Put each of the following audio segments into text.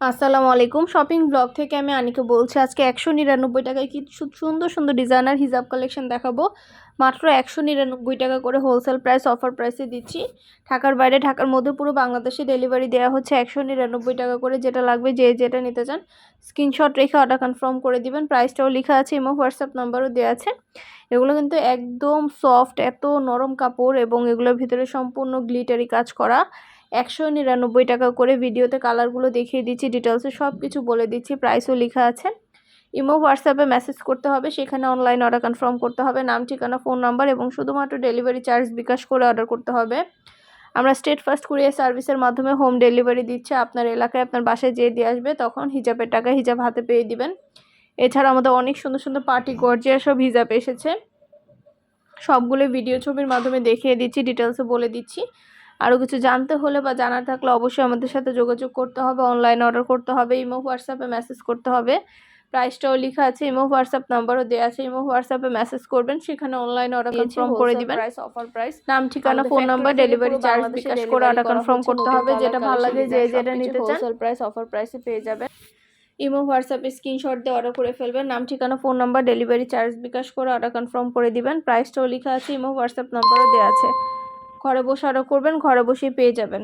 আসসালামু আলাইকুম। Shopping blog থেকে আমি আনিকে বলছি, আজকে একশো নিরানব্বই টাকায় কি সু- সুন্দর সুন্দর ডিজাইনার হিজাব কালেকশন দেখাবো। মাত্র একশো নিরানব্বই টাকা করে হোলসেল প্রাইস অফার প্রাইসে দিচ্ছি। ঢাকার বাইরে, ঢাকার মধ্যে পুরো বাংলাদেশে ডেলিভারি দেওয়া হচ্ছে একশো নিরানব্বই টাকা করে। যেটা লাগবে যে যেটা নিতে চান স্ক্রিনশট রেখে অর্ডার কনফার্ম করে দিবেন। প্রাইসটাও লেখা আছে এবং হোয়াটসঅ্যাপ নাম্বারও দেওয়া আছে। এগুলো কিন্তু একদম সফট এত নরম কাপড় এবং এগুলোর ভিতরে সম্পূর্ণ গ্লিটারি কাজ করা। একশো নিরানব্বই টাকা করে ভিডিওতে কালারগুলো দেখিয়ে দিচ্ছি ডিটেলসে সব কিছু বলে দিচ্ছি, প্রাইসও লেখা আছে। ইমো হোয়াটসঅ্যাপে মেসেজ করতে হবে, সেখানে অনলাইন অর্ডার কনফার্ম করতে হবে, নাম, ঠিকানা ফোন নাম্বার এবং শুধুমাত্র ডেলিভারি চার্জ বিকাশ করে অর্ডার করতে হবে। আমরা স্টেট ফার্স্ট কুরিয়ার সার্ভিসের মাধ্যমে হোম ডেলিভারি দিচ্ছে, আপনার এলাকায় আপনার বাসায় যেয়ে দিয়ে আসবে তখন হিজাবের টাকা হিজাব হাতে পেয়ে দিবেন। এছাড়া আমাদের অনেক সুন্দর সুন্দর পার্টি গর্জিয়া সব হিজাব এসেছে। সবগুলো ভিডিও ছবির মাধ্যমে দেখিয়ে দিচ্ছি ডিটেলসে বলে দিচ্ছি। আরও কিছু জানতে হলে বা জানার থাকলে অবশ্যই আমাদের সাথে যোগাযোগ করতে হবে। অনলাইন অর্ডার করতে হবে ইমো হোয়াটসঅ্যাপে মেসেজ করতে হবে। প্রাইসটাও লেখা আছে ইমো হোয়াটসঅ্যাপ নাম্বারও দেওয়া আছে। ইমো হোয়াটসঅ্যাপে মেসেজ করবেন সেখানে অনলাইন অর্ডার কনফার্ম করে দিবেন। প্রাইস অফার প্রাইস নাম ঠিকানা phone number delivery charge bKash করে অর্ডার কনফার্ম করতে হবে যেটা ভালো লাগে যে যেটা নিতে চান। হোলসেল প্রাইস অফার প্রাইসে পেয়ে যাবেন। ইমো হোয়াটসঅ্যাপে স্ক্রিনশট দিয়ে অর্ডার করে ফেলবেন নাম ঠিকানা phone number delivery charge bKash করে অর্ডার কনফার্ম করে দিবেন। প্রাইসটাও লেখা আছে ইমো হোয়াটসঅ্যাপ নাম্বারও দেওয়া আছে। ঘরে বসে অর্ডার করবেন ঘরে বসেই পেয়ে যাবেন।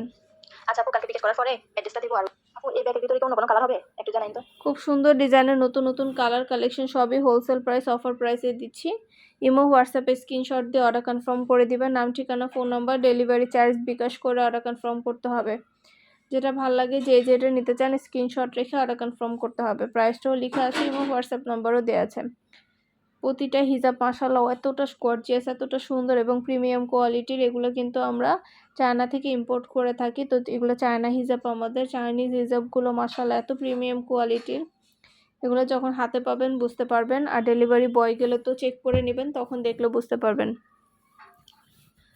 আচ্ছা আপু কালকে করার পরে অ্যাড্রেসটা দিব আর। আপু এই ব্যাগের ভিতরে কোনো কালার হবে? একটু জানাই তো। খুব সুন্দর ডিজাইনের নতুন নতুন কালার কালেকশন সবই হোলসেল প্রাইস অফার প্রাইসে দিচ্ছি। ইমো হোয়াটসঅ্যাপে স্ক্রিনশট দিয়ে অর্ডার কনফার্ম করে দিবেন। নাম ঠিকানা phone number delivery charge bKash করে অর্ডার কনফার্ম করতে হবে। যেটা ভালো লাগে যে যেটা নিতে চান স্ক্রিনশট রেখে অর্ডার কনফার্ম করতে হবে। প্রাইসটাও লেখা আছে এবং হোয়াটসঅ্যাপ নম্বরও দেওয়া আছে। প্রতিটা হিজাব মাসাল্লাহ এতটা গর্জিয়াস এতটা সুন্দর এবং প্রিমিয়াম কোয়ালিটির এগুলো কিন্তু আমরা চায়না থেকে ইম্পোর্ট করে থাকি। তো এগুলো চায়না হিজাব, আমাদের চাইনিজ হিজাবগুলো মাসাল্লাহ এত প্রিমিয়াম কোয়ালিটির এগুলো যখন হাতে পাবেন, বুঝতে পারবেন। আর ডেলিভারি বয় গেলে তো চেক করে নেবেন, তখন দেখলে বুঝতে পারবেন।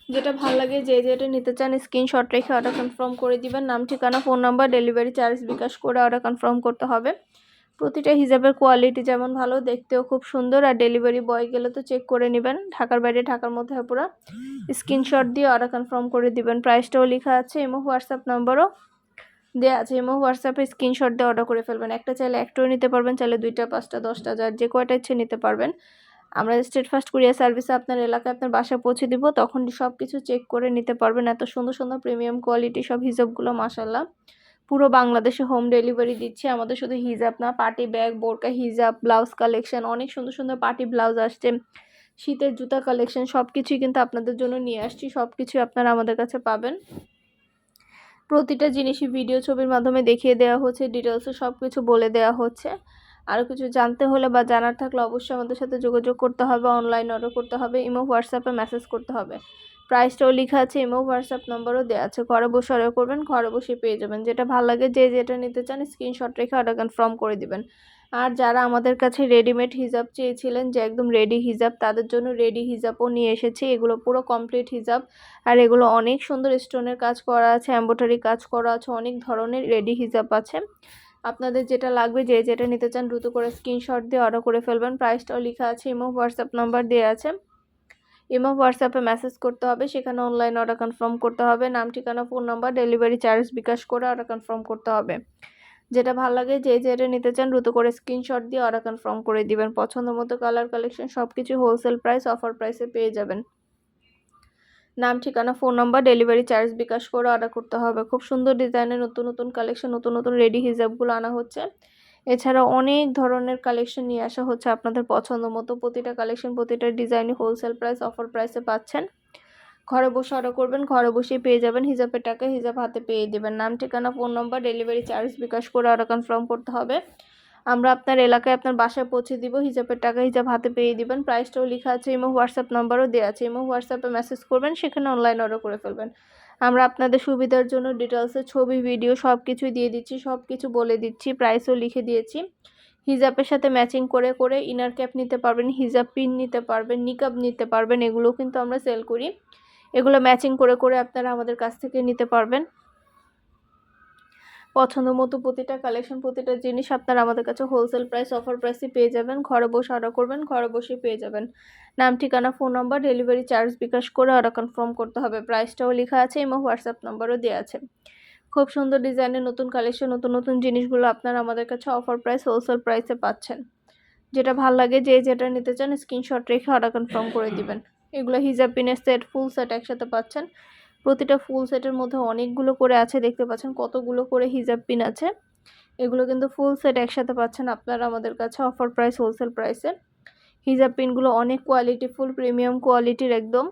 যেটা ভালো লাগে, যে যেটা নিতে চান স্ক্রিনশট রেখে অর্ডার কনফার্ম করে দিবেন। নাম, ঠিকানা phone number delivery charge bKash করে অর্ডার কনফার্ম করতে হবে। প্রতিটা হিজাবের কোয়ালিটি যেমন ভালো, দেখতেও খুব সুন্দর আর ডেলিভারি বয় গেলে তো চেক করে নেবেন। ঢাকার বাইরে, ঢাকার মধ্যে পুরো। স্ক্রিনশট দিয়ে অর্ডার কনফার্ম করে দিবেন। প্রাইসটাও লেখা আছে এমো হোয়াটসঅ্যাপ নাম্বারও দেওয়া আছে। এমো হোয়াটসঅ্যাপে স্ক্রিনশট দিয়ে অর্ডার করে ফেলবেন। একটা চাইলে একটাও নিতে পারবেন, চাইলে দুইটা, পাঁচটা, দশটা, যার যে কয়টা ইচ্ছে নিতে পারবেন। আমরা স্টেট ফার্স্ট কুরিয়ার সার্ভিসে আপনার এলাকায় আপনার বাসায় পৌঁছে দিব, তখন সব কিছু চেক করে নিতে পারবেন। এত সুন্দর সুন্দর প্রিমিয়াম কোয়ালিটি সব হিসাবগুলো মাসাল্লাহ পুরো বাংলাদেশে হোম ডেলিভারি দিচ্ছে। আমাদের শুধু হিজাব না পার্টি ব্যাগ বোরকা হিজাব ব্লাউজ কালেকশন অনেক সুন্দর সুন্দর পার্টি ব্লাউজ আসছে। শীতের জুতা কালেকশন সব কিছুই কিন্তু আপনাদের জন্য নিয়ে আসছি। সব কিছুই আপনারা আমাদের কাছে পাবেন। প্রতিটা জিনিসই ভিডিও ছবির মাধ্যমে দেখিয়ে দেওয়া হচ্ছে ডিটেলসে সব কিছু বলে দেওয়া হচ্ছে। আরও কিছু জানতে হলে বা জানার থাকলে অবশ্যই আমাদের সাথে যোগাযোগ করতে হবে অনলাইন অর্ডার করতে হবে, ইমো হোয়াটসঅ্যাপে মেসেজ করতে হবে। প্রাইসটাও লেখা আছে ইমো হোয়াটসঅ্যাপ নম্বরও দেওয়া আছে। ঘরে বসে অর্ডার করবেন, ঘরে বসে পেয়ে যাবেন। যেটা ভালো লাগে, যে যেটা নিতে চান স্ক্রিনশট রেখে অর্ডার কনফার্ম করে দিবেন। আর যারা আমাদের কাছে রেডিমেড হিজাব চেয়েছিলেন, যে একদম রেডি হিজাব, তাদের জন্য রেডি হিজাবও নিয়ে এসেছি। এগুলো পুরো কমপ্লিট হিজাব। আর এগুলো অনেক সুন্দর স্টোনের কাজ করা আছে এম্ব্রয়ডারি কাজ করা আছে, অনেক ধরনের রেডি হিজাব আছে। আপনাদের যেটা লাগবে, যে যেটা নিতে চান, দ্রুত করে স্ক্রিনশট দিয়ে অর্ডার করে ফেলবেন। প্রাইসটাও লেখা আছে ইমো হোয়াটসঅ্যাপ নাম্বার দেওয়া আছে। ইমো, হোয়াটসঅ্যাপে মেসেজ করতে হবে, সেখানে অনলাইন অর্ডার কনফার্ম করতে হবে, নাম, ঠিকানা, phone number, delivery charge bKash করে অর্ডার কনফার্ম করতে হবে। যেটা ভালো লাগে, যে যেটা নিতে চান দ্রুত করে স্ক্রিনশট দিয়ে অর্ডার কনফার্ম করে দিবেন। পছন্দ মতো কালার, কালেকশন সব কিছু হোলসেল প্রাইস, অফার প্রাইসে পেয়ে যাবেন। নাম, ঠিকানা, phone number, delivery charge bKash করে অর্ডার করতে হবে। খুব সুন্দর ডিজাইনের নতুন নতুন কালেকশন, নতুন নতুন রেডি হিজাবগুলো আনা হচ্ছে। এছাড়া অনেক ধরনের কালেকশন নিয়ে আসা হচ্ছে আপনাদের পছন্দ মতো। প্রতিটা কালেকশন প্রতিটা ডিজাইনই হোলসেল প্রাইস অফার প্রাইসে পাচ্ছেন। ঘরে বসে অর্ডার করবেন, ঘরে বসেই পেয়ে যাবেন। হিজাবের টাকা হিজাব হাতে পেয়ে দেবেন। নাম, ঠিকানা phone number delivery charge bKash করে অর্ডার কনফার্ম করতে হবে। আমরা আপনার এলাকায় আপনার বাসায় পৌঁছে দিব হিজাবের টাকা হিজাব হাতে পেয়ে দিবেন। প্রাইসটাও লেখা আছে ইমো হোয়াটসঅ্যাপ নাম্বারও দেওয়া আছে। ইমো হোয়াটসঅ্যাপে মেসেজ করবেন, সেখানে অনলাইন অর্ডার করে ফেলবেন। আমরা আপনাদের সুবিধার জন্য ডিটেলসে ছবি ভিডিও সব কিছুই দিয়ে দিচ্ছি সব কিছু বলে দিচ্ছি প্রাইসও লিখে দিয়েছি। হিজাবের সাথে ম্যাচিং করে করে ইনার ক্যাপ নিতে পারবেন, হিজাব পিন নিতে পারবেন নিকাব নিতে পারবেন এগুলো কিন্তু আমরা সেল করি। এগুলো ম্যাচিং করে করে আপনারা আমাদের কাছ থেকে নিতে পারবেন। পছন্দ মতো প্রতিটা কালেকশন প্রতিটা জিনিস আপনারা আমাদের কাছে হোলসেল প্রাইস অফার প্রাইসে পেয়ে যাবেন। ঘরে বসে অর্ডার করবেন, ঘরে বসে পেয়ে যাবেন। নাম, ঠিকানা phone number delivery charge bKash করে অর্ডার কনফার্ম করতে হবে। প্রাইসটাও লেখা আছে এবং হোয়াটসঅ্যাপ নাম্বারও দেওয়া আছে। খুব সুন্দর ডিজাইনের নতুন কালেকশন নতুন নতুন জিনিসগুলো আপনারা আমাদের কাছে অফার প্রাইস হোলসেল প্রাইসে পাচ্ছেন। যেটা ভালো লাগে, যে যেটা নিতে চান স্ক্রিনশট রেখে অর্ডার কনফার্ম করে দিবেন। এগুলো হিজাব, পিনের সেট ফুল সেট একসাথে পাচ্ছেন। প্রতিটা ফুল সেটের মধ্যে অনেকগুলো করে আছে, দেখতে পাচ্ছেন কতগুলো করে হিজাব পিন আছে। এগুলো কিন্তু ফুল সেট একসাথে পাচ্ছেন আপনারা আমাদের কাছে অফার প্রাইস হোলসেল প্রাইসে হিজাব পিনগুলো অনেক কোয়ালিটি ফুল প্রিমিয়াম কোয়ালিটির একদম।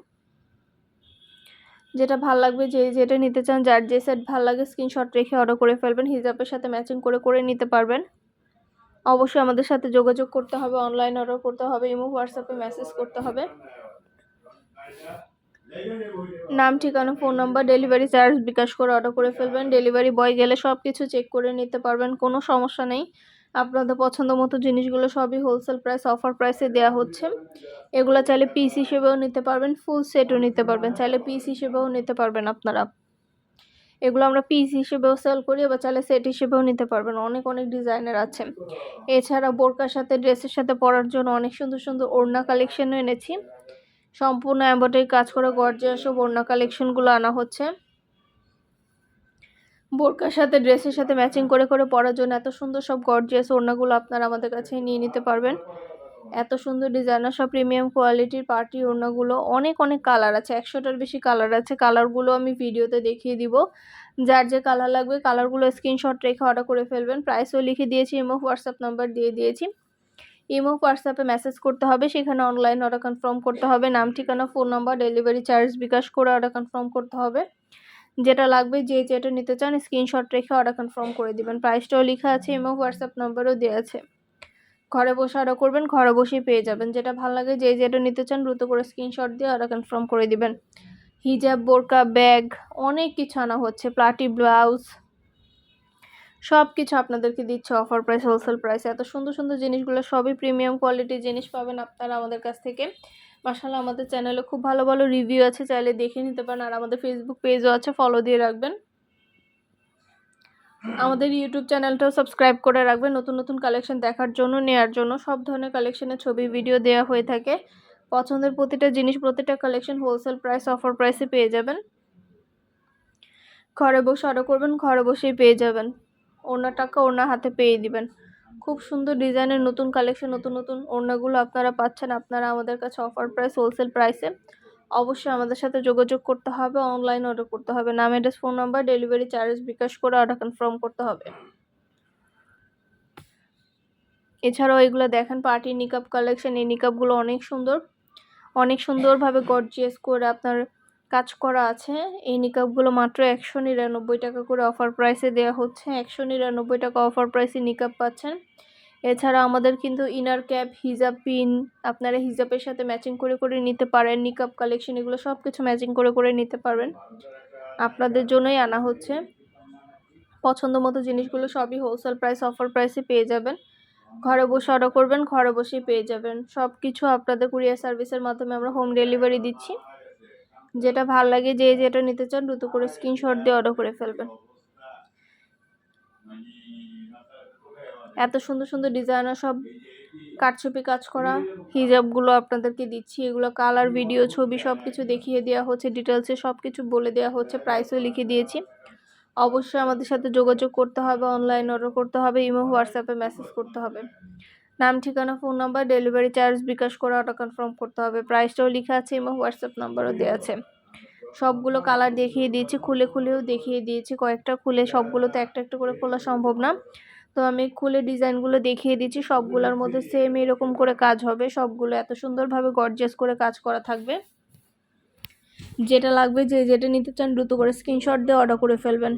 যেটা ভালো লাগবে, যে যেটা নিতে চান, যার যে সেট ভালো লাগে স্ক্রিনশট রেখে অর্ডার করে ফেলবেন, হিজাবের সাথে ম্যাচিং করে করে নিতে পারবেন। অবশ্যই আমাদের সাথে যোগাযোগ করতে হবে অনলাইন অর্ডার করতে হবে, ইমো হোয়াটসঅ্যাপে মেসেজ করতে হবে। নাম, ঠিকানা, phone number, delivery charge bKash করে অর্ডার করে ফেলবেন। ডেলিভারি বয় গেলে সব কিছু চেক করে নিতে পারবেন, কোনো সমস্যা নেই। আপনাদের পছন্দ মতো জিনিসগুলো সবই হোলসেল প্রাইস অফার প্রাইসে দেওয়া হচ্ছে। এগুলো চাইলে পিস হিসেবেও নিতে পারবেন ফুল সেটও নিতে পারবেন। চাইলে পিস হিসেবেও নিতে পারবেন আপনারা। এগুলো আমরা পিস হিসেবেও সেল করি, আবার চাইলে সেট হিসেবেও নিতে পারবেন। অনেক অনেক ডিজাইনের আছে। এছাড়া বোরকার সাথে ড্রেসের সাথে পরার জন্য অনেক সুন্দর সুন্দর ওড়না কালেকশনও এনেছি। সম্পূর্ণ এম্বয়ডারি কাজ করা গর্জিয়াস সব ওড়না কালেকশনগুলো আনা হচ্ছে। বোরকার সাথে, ড্রেসের সাথে ম্যাচিং করে করে পরার জন্য এত সুন্দর সব গর্জিয়াস ওড়নাগুলো আপনারা আমাদের কাছে নিয়ে নিতে পারবেন। এত সুন্দর ডিজাইনার সব প্রিমিয়াম কোয়ালিটির পার্টি ওড়নাগুলো, অনেক অনেক কালার আছে। একশোটার বেশি কালার আছে। কালারগুলো আমি ভিডিওতে দেখিয়ে দিব। যার যে কালার লাগবে কালারগুলো স্ক্রিনশট রেখে অর্ডার করে ফেলবেন। প্রাইসও লিখে দিয়েছি ইমো হোয়াটসঅ্যাপ নাম্বার দিয়ে দিয়েছি। ইমো, হোয়াটসঅ্যাপে মেসেজ করতে হবে, সেখানে অনলাইন অর্ডার কনফার্ম করতে হবে, নাম, ঠিকানা phone number delivery charge bKash করে অর্ডার কনফার্ম করতে হবে। যেটা লাগবে, যে যেটা নিতে চান স্ক্রিনশট রেখে অর্ডার কনফার্ম করে দিবেন। প্রাইসটাও লেখা আছে, ইমো, হোয়াটসঅ্যাপ নাম্বারও দেওয়া আছে। ঘরে বসে অর্ডার করবেন, ঘরে বসেই পেয়ে যাবেন। যেটা ভালো লাগে, যে যেটা নিতে চান, দ্রুত করে স্ক্রিনশট দিয়ে অর্ডার কনফার্ম করে দিবেন। হিজাব, বোরকা ব্যাগ অনেক কিছু আনা হচ্ছে। প্লাটি ব্লাউজ সব কিছু আপনাদেরকে দিচ্ছে অফার প্রাইস হোলসেল প্রাইস এত সুন্দর সুন্দর জিনিসগুলো, সবই প্রিমিয়াম কোয়ালিটির জিনিস পাবেন আপনারা আমাদের কাছ থেকে। মাসাল্লাহ আমাদের চ্যানেলে খুব ভালো ভালো রিভিউ আছে, চাইলে দেখে নিতে পারেন। আর আমাদের ফেসবুক পেজও আছে ফলো দিয়ে রাখবেন। আমাদের ইউটিউব চ্যানেলটাও সাবস্ক্রাইব করে রাখবেন। নতুন নতুন কালেকশন দেখার জন্য, নেয়ার জন্য সব ধরনের কালেকশনের ছবি ভিডিও দেওয়া হয়ে থাকে। পছন্দের প্রতিটা জিনিস, প্রতিটা কালেকশন হোলসেল প্রাইস অফার প্রাইসে পেয়ে যাবেন। ঘরে বসে অর্ডার করবেন, ঘরে বসেই পেয়ে যাবেন। ওনার টাকা ওনার হাতে পেয়ে দিবেন। খুব সুন্দর ডিজাইনের নতুন কালেকশন নতুন নতুন ওড়নাগুলো আপনারা পাচ্ছেন। আপনারা আমাদের কাছে অফার প্রাইস হোলসেল প্রাইসে অবশ্যই আমাদের সাথে যোগাযোগ করতে হবে অনলাইন অর্ডার করতে হবে। নাম address phone number delivery charge bKash করে অর্ডার কনফার্ম করতে হবে। এছাড়াও এগুলো দেখেন পার্টি নিকাপ কালেকশন এই নিকাপগুলো অনেক সুন্দর। অনেক সুন্দরভাবে গর্জিয়াস করে আপনার কাজ করা আছে। এই নিকাপগুলো মাত্র একশো নিরানব্বই টাকা করে অফার প্রাইসে দেওয়া হচ্ছে। একশো নিরানব্বই টাকা অফার প্রাইসে নিকাপ পাচ্ছেন। এছাড়া আমাদের কিন্তু ইনার ক্যাপ হিজাব পিন আপনারা হিজাবের সাথে ম্যাচিং করে করে নিতে পারেন। নিকাপ কালেকশন এগুলো সব কিছু ম্যাচিং করে করে নিতে পারবেন। আপনাদের জন্যই আনা হচ্ছে। পছন্দ মতো জিনিসগুলো সবই হোলসেল প্রাইস অফার প্রাইসে পেয়ে যাবেন। ঘরে বসে অর্ডার করবেন, ঘরে বসেই পেয়ে যাবেন। সব কিছু আপনাদের কুরিয়ার সার্ভিসের মাধ্যমে আমরা হোম ডেলিভারি দিচ্ছি। যেটা ভালো লাগে, যে যেটা নিতে চান, দ্রুত করে স্ক্রিনশট দিয়ে অর্ডার করে ফেলবেন। এত সুন্দর সুন্দর ডিজাইনার সব কাটছবি কাজ করা হিজাবগুলো আপনাদেরকে দিচ্ছি, এগুলো কালার ভিডিও ছবি সব কিছু দেখিয়ে দেওয়া হচ্ছে ডিটেলসে সব কিছু বলে দেওয়া হচ্ছে প্রাইসও লিখে দিয়েছি। অবশ্যই আমাদের সাথে যোগাযোগ করতে হবে অনলাইন অর্ডার করতে হবে, ইমো হোয়াটসঅ্যাপে মেসেজ করতে হবে। নাম, ঠিকানা, phone number, delivery charge, bKash করে অর্ডার কনফার্ম করতে হবে। প্রাইসটাও লেখা আছে এবং হোয়াটসঅ্যাপ নাম্বারও দেওয়া আছে। সবগুলো কালার দেখিয়ে দিয়েছি, খুলে খুলেও দেখিয়ে দিয়েছি। কয়েকটা খুলে সবগুলো তো একটা একটা করে খোলা সম্ভব না। তো আমি খুলে ডিজাইনগুলো দেখিয়ে দিচ্ছি সবগুলোর মধ্যে সেম এরকম করে কাজ হবে। সবগুলো এত সুন্দরভাবে গর্জিয়াস করে কাজ করা থাকবে। যেটা লাগবে যে যেটা নিতে চান দ্রুত করে স্ক্রিনশট দিয়ে অর্ডার করে ফেলবেন।